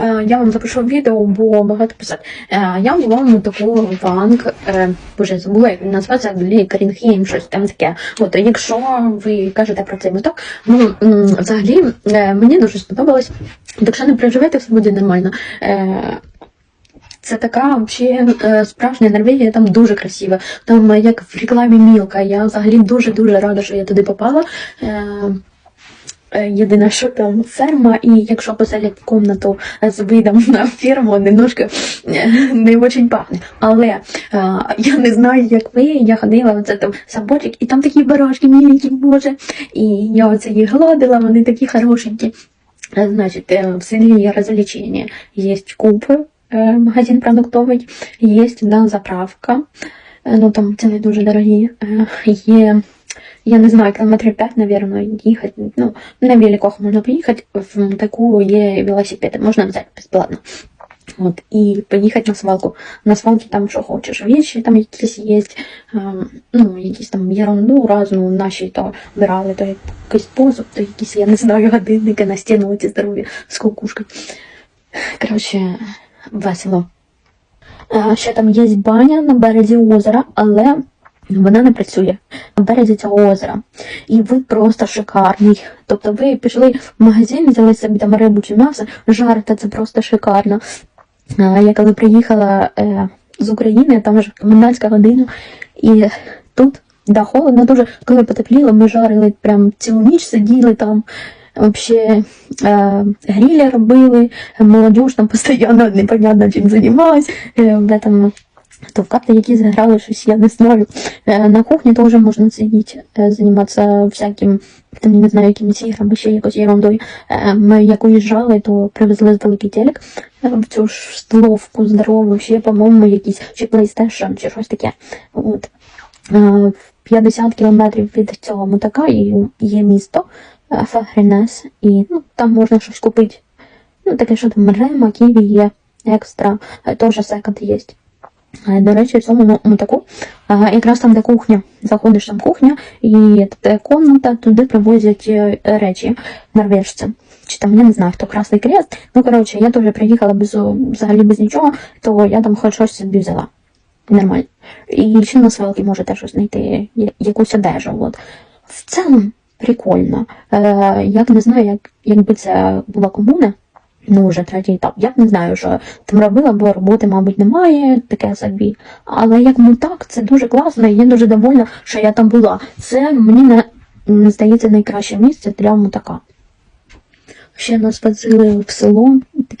Е, Я вам запишу відео, бо багато писати. Е, Я була в такого банк, е, боже, забула, як він називається, Лікарінгейм, щось там таке. От, якщо ви кажете про цей меток, ну, взагалі, мені дуже сподобалось. Так що не переживайте, все буде нормально. Це така взагалі справжня Норвегія, там дуже красиво. Там як в рекламі Мілка. Я взагалі дуже-дуже рада, що я туди попала. Е, Єдине, що там ферма, і якщо поселять комнату з видом на ферму, немножко е, не дуже пахне. Але е, я не знаю, як ви, я ходила оце там сабочок, і там такі барашки міленькі, боже. І я оце їх гладила, вони такі хорошенькі. Значить, в селі є. Есть купи, е, магазин продуктовий, є да, заправка, ну там ціни дуже дорогі. Є, я не знаю, кілометрів 5, наверное, їхати. Ну, на великах можна поїхати, в таку є велосипеди, можна взяти безплатно. От, і поїхати на свалку. На свалці там що хочеш. Вещи там якісь є, ну, якісь там ерунду разну наші то брали, то якийсь посуд, то якісь, я не знаю, годинники на стіну ці здорові з кукушкою. Коротше, весело. Ще там є баня на березі озера, але вона не працює на березі цього озера. І ви просто шикарний. Тобто ви пішли в магазин, взяли собі там рибу чи м'ясо, жарите, це просто шикарно. Я коли приїхала е, з України, там вже комендантська година, і тут да, холодно дуже, коли потепліло, ми жарили прям цілу ніч, сиділи там. Вообще е, грилі робили, молодіж там постійно непонятно чим займалась. Е, в этом, то в карти якісь грали щось, я не знаю. Е, на кухні теж можна сидіти, е, займатися всяким, там, не знаю, якимись іграми, ще якось ерундою. Е, ми як уїжджали, то привезли великий телек в цю ж столовку здорову, ще, по-моєму, якийсь чи PlayStation, чи щось таке. От. Е, в 50 кілометрів від цього мотака є місто Фагренес, і ну, там можна щось купити. Ну, таке, що там Рема, Ківі є, екстра, теж секонд є. До речі, в цьому ну, мотаку е, якраз там, де кухня. Заходиш там кухня, і та комната, туди привозять е, речі норвежці. Чи там я не знаю, хто Красний Крест. Ну, коротше, я теж приїхала без взагалі без нічого, то я там хоч щось собі взяла. Нормально. І ще на свалки можете щось знайти, якусь одежу. От. В цілому прикольно. Е, я не знаю, як, якби це була комуна, ну вже третій етап. Я не знаю, що там робила, бо роботи, мабуть, немає, таке собі. Але як ну так, це дуже класно, і я дуже довольна, що я там була. Це мені не, здається найкраще місце для мутака. Ще нас возили в село,